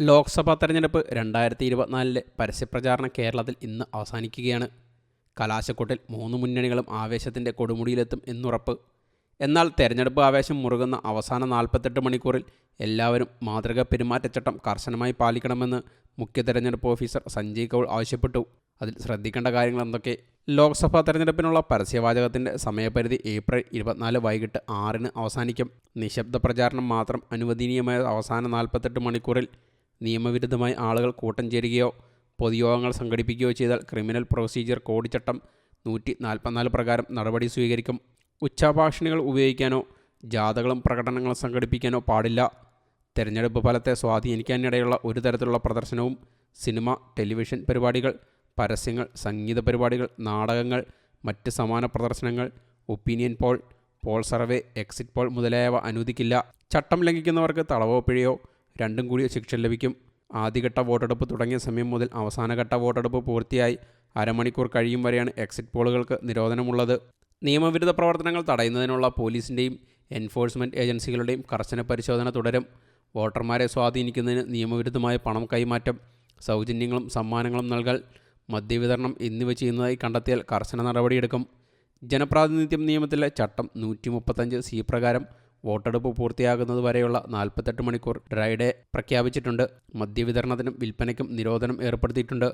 ലോക്സഭാ തെരഞ്ഞെടുപ്പ് രണ്ടായിരത്തി ഇരുപത്തിനാലിലെ പരസ്യപ്രചാരണം കേരളത്തിൽ ഇന്ന് അവസാനിക്കുകയാണ്. കലാശക്കൊട്ടിൽ മൂന്ന് മുന്നണികളും ആവേശത്തിന്റെ കൊടുമുടിയിലെത്തും എന്നുറപ്പ്. എന്നാൽ തെരഞ്ഞെടുപ്പ് ആവേശം മുറുകുന്ന അവസാന നാൽപ്പത്തെട്ട് മണിക്കൂറിൽ എല്ലാവരും മാതൃക പെരുമാറ്റച്ചട്ടം കർശനമായി പാലിക്കണമെന്ന് മുഖ്യ തെരഞ്ഞെടുപ്പ് ഓഫീസർ സഞ്ജയ് കൗൾ ആവശ്യപ്പെട്ടു. അതിൽ ശ്രദ്ധിക്കേണ്ട കാര്യങ്ങൾ എന്തൊക്കെ? ലോക്സഭാ തെരഞ്ഞെടുപ്പിനുള്ള പരസ്യവാചകത്തിന്റെ സമയപരിധി ഏപ്രിൽ ഇരുപത്തിനാല് വൈകിട്ട് ആറിന് അവസാനിക്കും. നിശബ്ദ പ്രചാരണം മാത്രം അനുവദനീയമായ അവസാന നാൽപ്പത്തെട്ട് മണിക്കൂറിൽ നിയമവിരുദ്ധമായി ആളുകൾ കൂട്ടം ചേരുകയോ പൊതുയോഗങ്ങൾ സംഘടിപ്പിക്കുകയോ ചെയ്താൽ ക്രിമിനൽ പ്രൊസീജിയർ കോഡ് ചട്ടം നൂറ്റി നാൽപ്പത്തിനാല് പ്രകാരം നടപടി സ്വീകരിക്കും. ഉച്ചഭാഷണികൾ ഉപയോഗിക്കാനോ ജാഥകളും പ്രകടനങ്ങളും സംഘടിപ്പിക്കാനോ പാടില്ല. തെരഞ്ഞെടുപ്പ് ഫലത്തെ സ്വാധീനിക്കാനിടയുള്ള ഒരു തരത്തിലുള്ള പ്രദർശനവും സിനിമ ടെലിവിഷൻ പരിപാടികൾ പരസ്യങ്ങൾ സംഗീത പരിപാടികൾ നാടകങ്ങൾ മറ്റ് സമാന പ്രദർശനങ്ങൾ opinion poll poll survey exit poll മുതലായവ അനുവദിക്കില്ല. ചട്ടം ലംഘിക്കുന്നവർക്ക് തടവോ പിഴയോ രണ്ടും കൂടി ശിക്ഷ ലഭിക്കും. ആദ്യഘട്ട വോട്ടെടുപ്പ് തുടങ്ങിയ സമയം മുതൽ അവസാനഘട്ട വോട്ടെടുപ്പ് പൂർത്തിയായി. അരമണിക്കൂർ കഴിയും വരെയാണ് എക്സിറ്റ് പോളുകൾക്ക് നിരോധനമുള്ളത്. നിയമവിരുദ്ധ പ്രവർത്തനങ്ങൾ തടയുന്നതിനുള്ള പോലീസിന്റെയും എൻഫോഴ്സ്മെന്റ് ഏജൻസികളുടെയും കർശന പരിശോധന തുടരും. വോട്ടർമാരെ സ്വാധീനിക്കുന്നതിന് നിയമവിരുദ്ധമായ പണം കൈമാറ്റം സൗജന്യങ്ങളും സമ്മാനങ്ങളും നൽകൽ മദ്യവിതരണം എന്നിവ ചെയ്യുന്നതായി കണ്ടെത്തിയാൽ കർശന നടപടിയെടുക്കും. ജനപ്രാതിനിധ്യം നിയമത്തിലെ ചട്ടം നൂറ്റി മുപ്പത്തഞ്ച് സി പ്രകാരം വോട്ടെടുപ്പ് പൂർത്തിയാകുന്നത് വരെയുള്ള നാൽപ്പത്തെട്ട് മണിക്കൂർ ഡ്രൈ ഡേ പ്രഖ്യാപിച്ചിട്ടുണ്ട്. മദ്യവിതരണത്തിനും വിൽപ്പനയ്ക്കും നിരോധനം ഏർപ്പെടുത്തിയിട്ടുണ്ട്.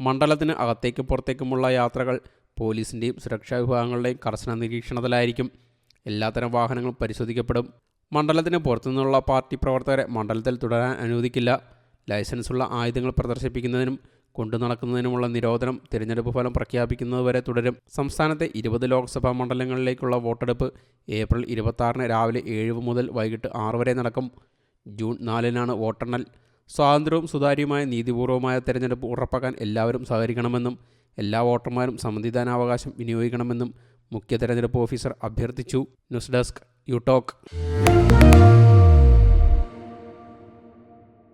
മണ്ഡലത്തിന് അകത്തേക്കും പുറത്തേക്കുമുള്ള യാത്രകൾ പോലീസിന്റെയും സുരക്ഷാ വിഭാഗങ്ങളുടെയും കർശന നിരീക്ഷണത്തിലായിരിക്കും. എല്ലാത്തരം വാഹനങ്ങളും പരിശോധിക്കപ്പെടും. മണ്ഡലത്തിന് പുറത്തുനിന്നുള്ള പാർട്ടി പ്രവർത്തകരെ മണ്ഡലത്തിൽ തുടരാൻ അനുവദിക്കില്ല. ലൈസൻസുള്ള ആയുധങ്ങൾ പ്രദർശിപ്പിക്കുന്നതിനും കൊണ്ടു നടക്കുന്നതിനുമുള്ള നിരോധനം തിരഞ്ഞെടുപ്പ് ഫലം പ്രഖ്യാപിക്കുന്നതുവരെ തുടരും. സംസ്ഥാനത്തെ ഇരുപത് ലോക്സഭാ മണ്ഡലങ്ങളിലേക്കുള്ള വോട്ടെടുപ്പ് ഏപ്രിൽ ഇരുപത്താറിന് രാവിലെ ഏഴ് മുതൽ വൈകിട്ട് ആറ് വരെ നടക്കും. ജൂൺ നാലിനാണ് വോട്ടെണ്ണൽ. സ്വാതന്ത്ര്യവും സുതാര്യവുമായ നീതിപൂർവമായ തെരഞ്ഞെടുപ്പ് ഉറപ്പാക്കാൻ എല്ലാവരും സഹകരിക്കണമെന്നും എല്ലാ വോട്ടർമാരും സമ്മതിദാനാവകാശം വിനിയോഗിക്കണമെന്നും മുഖ്യ തെരഞ്ഞെടുപ്പ് ഓഫീസർ അഭ്യർത്ഥിച്ചു. News desk you talk